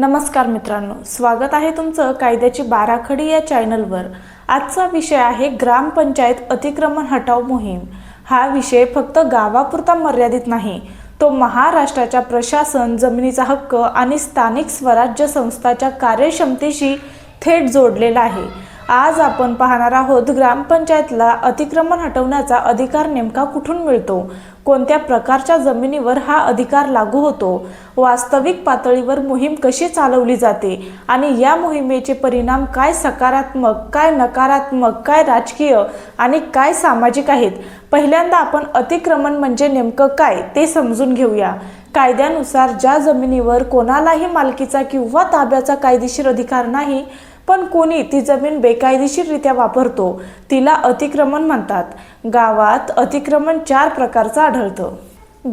नमस्कार मित्रांनो स्वागत आहे तुमचं कायद्याची बाराखडी या चॅनलवर. आजचा विषय आहे ग्रामपंचायत अतिक्रमण हटाव मोहीम. हा विषय फक्त गावापुरता मर्यादित नाही तो महाराष्ट्राच्या प्रशासन जमिनीचा हक्क आणि स्थानिक स्वराज्य संस्थाच्या कार्यक्षमतेशी थेट जोडलेला आहे. आज आपण पाहणार आहोत ग्रामपंचायतला अतिक्रमण हटवण्याचा अधिकार नेमका कुठून मिळतो? कोणत्या प्रकारच्या जमिनीवर हा अधिकार लागू होतो? वास्तविक पातळीवर मोहीम कशी चालवली जाते? आणि या मोहिमेचे परिणाम काय सकारात्मक काय नकारात्मक काय राजकीय आणि काय सामाजिक आहेत? पहिल्यांदा आपण अतिक्रमण म्हणजे नेमकं काय ते समजून घेऊया. कायद्यानुसार ज्या जमिनीवर कोणालाही मालकीचा किंवा ताब्याचा कायदेशीर अधिकार नाही पण कोणी ती जमीन बेकायदेशीररित्या वापरतो तिला अतिक्रमण म्हणतात. गावात अतिक्रमण चार प्रकारचं आढळतं.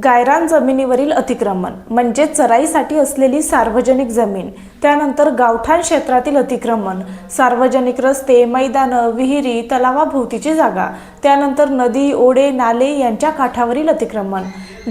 गायरान जमिनीवरील अतिक्रमण म्हणजे चराईसाठी असलेली सार्वजनिक जमीन त्यानंतर गावठाण क्षेत्रातील अतिक्रमण सार्वजनिक रस्ते मैदानं विहिरी तलावाभोवतीची जागा त्यानंतर नदी ओढे नाले यांच्या काठावरील अतिक्रमण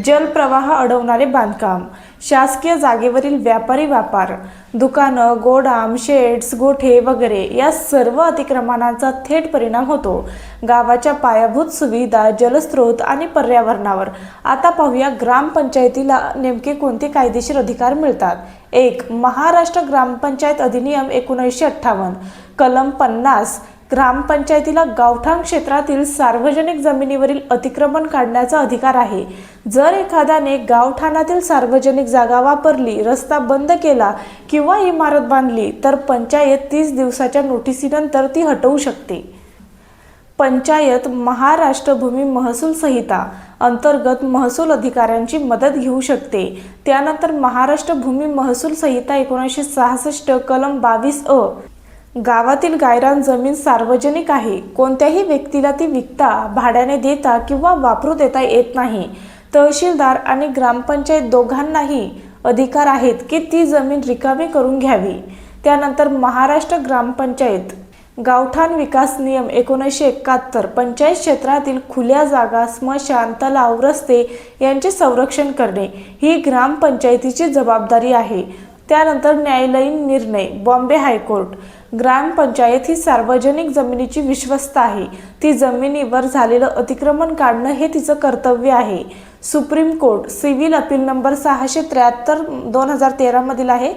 जलप्रवाह अडवणारे बांधकाम शासकीय जागेवरील व्यापारी व्यापार दुकानं गोडाम शेड्स गोठे वगैरे या सर्व अतिक्रमणांचा थेट परिणाम होतो. गावाच्या पायाभूत सुविधा जलस्रोत आणि पर्यावरणावर. आता पाहूया ग्रामपंचायतीला नेमके कोणते कायदेशीर अधिकार मिळतात? एक महाराष्ट्र ग्रामपंचायत अधिनियम एकोणीसशे अठ्ठावन्न. कलम पन्नास ग्रामपंचायतीला गावठाण क्षेत्रातील सार्वजनिक जमिनीवरील अतिक्रमण काढण्याचा अधिकार आहे. जर एखाद्याने गावठाणातील सार्वजनिक जागा वापरली रस्ता बंद केला किंवा इमारत बांधली तर पंचायत तीस दिवसाच्या नोटिसीनंतर ती हटवू शकते. पंचायत महाराष्ट्र भूमी महसूल संहिता अंतर्गत महसूल अधिकाऱ्यांची मदत घेऊ शकते. त्यानंतर महाराष्ट्र भूमी महसूल संहिता एकोणीसशे सहासष्ट कलम बावीस अ गावातील गायरान जमीन सार्वजनिक आहे. कोणत्याही व्यक्तीला ती विकता भाड्याने देता किंवा वापरू देता येत नाही. तहसीलदार आणि ग्रामपंचायत दोघांनाही अधिकार आहेत की ती जमीन रिकामी करून घ्यावी. त्यानंतर महाराष्ट्र ग्रामपंचायत गावठाण विकास नियम एकोणीसशे एकाहत्तर पंचायत क्षेत्रातील खुल्या जागा स्मशान तलाव रस्ते यांचे संरक्षण करणे ही ग्रामपंचायतीची जबाबदारी आहे. त्यानंतर न्यायालयीन निर्णय बॉम्बे हायकोर्ट. ग्रामपंचायत ही सार्वजनिक जमिनीची विश्वस्त आहे. ती जमिनीवर झालेलं अतिक्रमण काढणं हे तिचं कर्तव्य आहे. Supreme court civil appeal number सहाशे त्र्याहत्तर दोन हजार तेरामधील आहे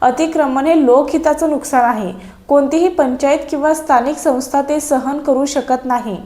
अतिक्रमण हे लोकहिताचं नुकसान आहे. कोणतीही पंचायत किंवा स्थानिक संस्था ते सहन करू शकत नाही.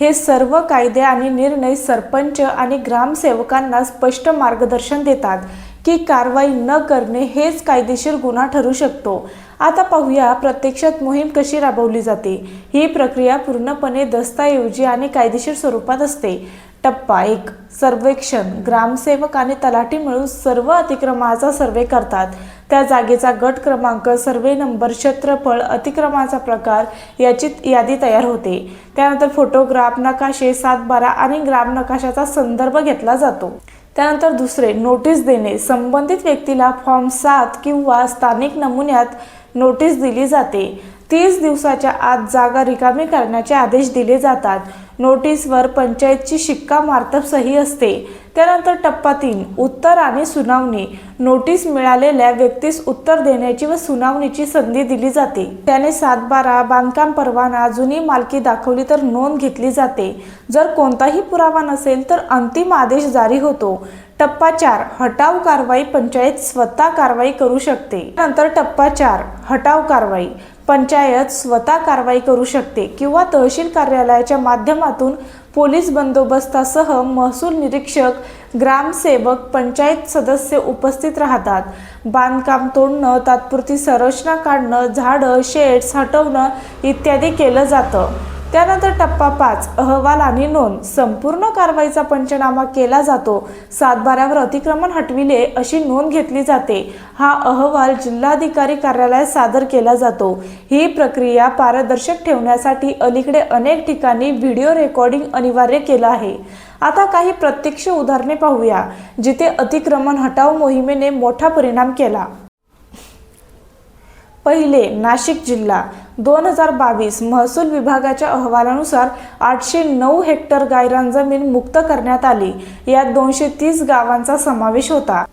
हे सर्व कायदे आणि निर्णय सरपंच आणि ग्रामसेवकांना स्पष्ट मार्गदर्शन देतात. की कारवाई न करणे हेच कायदेशीर गुन्हा ठरू शकतो. आता पाहूया प्रत्यक्षात मोहीम कशी राबवली जाते. ही प्रक्रिया पूर्णपणे दस्तऐवजी आणि कायदेशीर स्वरूपात असते. टप्पा एक सर्वेक्षण. ग्रामसेवक आणि तलाठी मिळून सर्व अतिक्रमणाचा सर्वे करतात. त्या जागेचा गट क्रमांक सर्वे नंबर क्षेत्रफळ अतिक्रमणाचा प्रकार याची यादी तयार होते. त्यानंतर फोटोग्राफ नकाशे सातबारा आणि ग्राम नकाशाचा संदर्भ घेतला जातो. त्यानंतर दुसरे नोटीस देणे. संबंधित व्यक्तीला फॉर्म सात किंवा स्थानिक नमुन्यात नोटीस दिली जाते. तीस दिवसाच्या आत जागा रिकामी करण्याचे आदेश दिले जातात. नोटीसवर पंचायतची शिक्का मार्तब सही असते. त्यानंतर टप्पा तीन उत्तर आणि सुनावणी. नोटीस मिळालेल्या व्यक्तीस उत्तर देण्याची व सुनावणीची संधी दिली जाते. त्याने सातबारा बांधकाम परवाना जुनी मालकी दाखवली तर नोंद घेतली जाते. जर कोणताही पुरावा नसेल तर अंतिम आदेश जारी होतो. टप्पा चार हटाव कारवाई पंचायत स्वतः कारवाई करू शकते. नंतर टप्पा चार हटाव कारवाई. पंचायत स्वतः कारवाई करू शकते किंवा तहसील कार्यालयाच्या माध्यमातून पोलीस बंदोबस्तासह महसूल निरीक्षक ग्रामसेवक पंचायत सदस्य उपस्थित राहतात. बांधकाम तोडणं तात्पुरती संरचना काढणं झाडं शेड्स हटवणं इत्यादी केलं जातं. त्यानंतर टप्पा पाच अहवाल आणि नोंद. संपूर्ण कारवाईचा पंचनामा केला जातो. सातबाऱ्यावर अतिक्रमण हटविले अशी नोंद घेतली जाते. हा अहवाल जिल्हाधिकारी कार्यालयात सादर केला जातो. ही प्रक्रिया पारदर्शक ठेवण्यासाठी अलीकडे अनेक ठिकाणी व्हिडिओ रेकॉर्डिंग अनिवार्य केलं आहे. आता काही प्रत्यक्ष उदाहरणे पाहूया जिथे अतिक्रमण हटाव मोहिमेने मोठा परिणाम केला. पहिले नाशिक जिल्हा. दोन हजार बावीस महसूल विभागाच्या अहवालानुसार आठशे नऊ हेक्टर गायरान जमीन मुक्त करण्यात आली. यात दोनशे तीस गावांचा समावेश होता.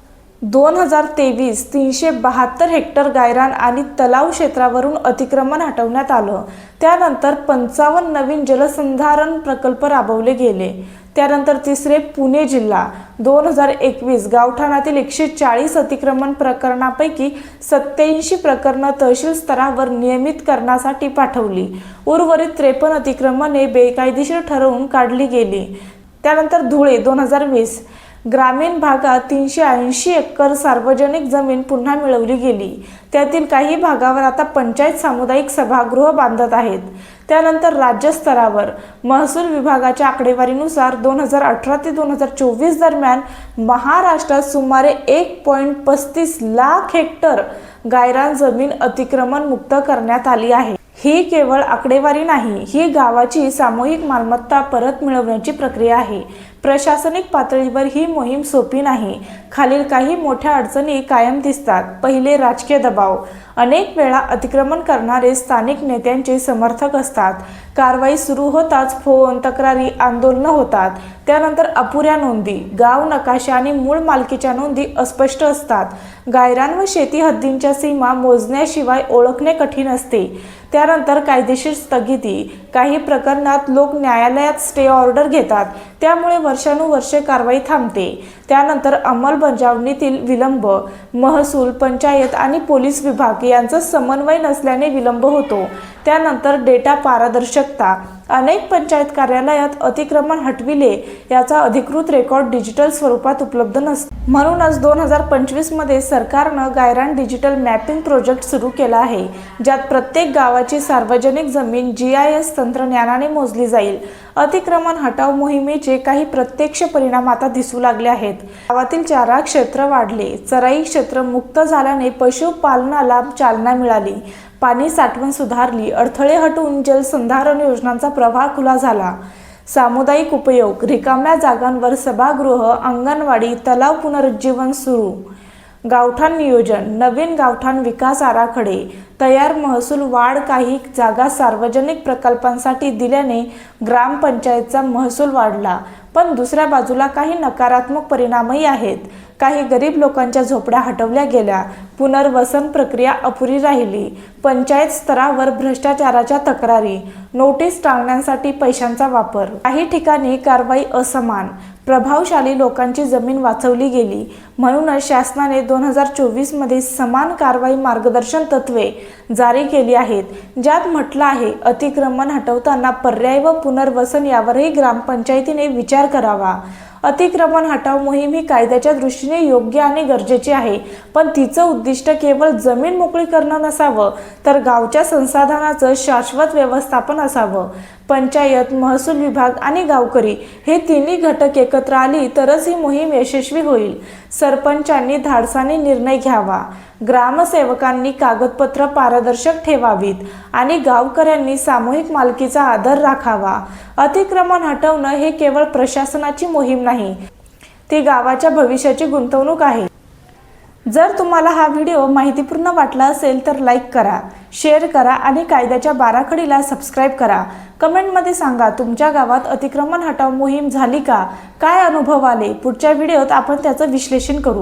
दोन हजार तेवीस तीनशे बहात्तर हेक्टर गायरान आणि तलाव क्षेत्रावरून अतिक्रमण हटवण्यात आलं. त्यानंतर पंचावन्न नवीन जलसंधारण प्रकल्प राबवले गेले. त्यानंतर तिसरे पुणे जिल्हा. दोन हजार एकवीस गावठाणातील एकशे चाळीस अतिक्रमण प्रकरणापैकी सत्याऐंशी प्रकरणं तहसील स्तरावर नियमित करण्यासाठी पाठवली. उर्वरित त्रेपन्न अतिक्रमणे बेकायदेशीर ठरवून काढली गेली. त्यानंतर धुळे दोन हजार वीस. ग्रामीण भागात तीनशे ऐंशी एकर सार्वजनिक जमीन पुन्हा मिळवली गेली. त्यातील काही भागावर आता पंचायत सामुदायिक सभागृह बांधत आहेत. त्यानंतर राज्यस्तरावर महसूल विभागाच्या आकडेवारीनुसार दोन हजार अठरा ते दोन हजार चोवीस दरम्यान महाराष्ट्रात सुमारे एक पॉईंट पस्तीस लाख हेक्टर गायरान जमीन अतिक्रमण मुक्त करण्यात आली आहे. ही केवळ आकडेवारी नाही ही गावाची सामूहिक मालमत्ता परत मिळवण्याची प्रक्रिया आहे. प्रशासनिक पातळीवर ही मोहीम सोपी नाही. खालील काही मोठ्या अडचणी कायम दिसतात. पहिले राजकीय दबाव. अनेक वेळा अतिक्रमण करणारे स्थानिक नेत्यांचे समर्थक असतात. कारवाई सुरू होताच फोन तक्रारी आंदोलनं होतात. त्यानंतर अपुऱ्या नोंदी. गाव नकाशा आणि मूळ मालकीच्या नोंदी अस्पष्ट असतात. गायरान व शेती हद्दींच्या सीमा मोजण्याशिवाय ओळखणे कठीण असते. त्यानंतर कायदेशीर स्थगिती. काही प्रकरणात लोक न्यायालयात स्टे ऑर्डर घेतात. त्यामुळे वर्षानुवर्षे कारवाई थांबते. त्यानंतर अंमलबजावणीतील विलंब महसूल पंचायत आणि पोलीस विभाग यांचा समन्वय नसल्याने विलंब होतो. त्यानंतर डेटा पारदर्शकता. अनेक पंचायत कार्यालयात अतिक्रमण हटविले याचा अधिकृत रेकॉर्ड डिजिटल स्वरूपात उपलब्ध नसतो. म्हणूनच दोन हजार पंचवीसमध्ये सरकारनं गायरान डिजिटल मॅपिंग प्रोजेक्ट सुरू केला आहे ज्यात प्रत्येक गावाची सार्वजनिक जमीन जी आय एस तंत्रज्ञानाने मोजली जाईल. अतिक्रमण हटाव मोहिमेचे काही प्रत्यक्ष परिणाम आता दिसू लागले आहेत. आहेत. गावातील चारा क्षेत्र वाढले. चराई क्षेत्र मुक्त झाल्याने पशुपालनाला चालना मिळाली. पाणी साठवण सुधारली. अडथळे हटवून जलसंधारण योजनांचा प्रवाह खुला झाला. सामुदायिक उपयोग. रिकाम्या जागांवर सभागृह अंगणवाडी तलाव पुनरुज्जीवन सुरू. गावठाण नियोजन. नवीन गावठाण विकास आराखडे. तयार महसूल वाढ काही जागा सार्वजनिक प्रकल्पांसाठी दिल्याने ग्रामपंचायतचा महसूल वाढला. पण दुसऱ्या बाजूला काही नकारात्मक परिणामही आहेत. काही गरीब लोकांच्या झोपड्या हटवल्या गेल्या. पुनर्वसन प्रक्रिया अपुरी राहिली. पंचायत स्तरावर भ्रष्टाचाराच्या तक्रारी नोटीस टाळण्यासाठी पैशांचा वापर. काही ठिकाणी कारवाई असमान प्रभावशाली लोकांची जमीन वाचवली गेली. म्हणूनच शासनाने दोन हजार चोवीसमध्ये समान कारवाई मार्गदर्शन तत्वे जारी केली आहेत ज्यात म्हटलं आहे अतिक्रमण हटवताना पर्याय व पुनर्वसन यावरही ग्रामपंचायतीने विचार करावा. अतिक्रमण हटाव मोहीम ही कायद्याच्या दृष्टीने योग्य आणि गरजेची आहे. पण तिचं उद्दिष्ट केवळ जमीन मोकळी करणं नसावं तर गावच्या संसाधनाचं शाश्वत व्यवस्थापन असावं. पंचायत महसूल विभाग आणि गावकरी हे तिन्ही घटक एकत्र आली तरच ही मोहीम यशस्वी होईल. सरपंचांनी धाडसाने निर्णय घ्यावा. ग्रामसेवकांनी कागदपत्र पारदर्शक ठेवावीत आणि गावकऱ्यांनी सामूहिक मालकीचा आदर राखावा. अतिक्रमण हटवणं हे केवळ प्रशासनाची मोहीम नाही ती गावाच्या भविष्याची गुंतवणूक आहे. जर तुम्हाला हा व्हिडिओ माहितीपूर्ण वाटला असेल तर लाईक करा शेअर करा आणि कायद्याच्या बाराखडीला सबस्क्राईब करा. कमेंटमध्ये सांगा तुमच्या गावात अतिक्रमण हटाव मोहीम झाली का? काय अनुभव आले? पुढच्या व्हिडिओत आपण त्याचं विश्लेषण करू.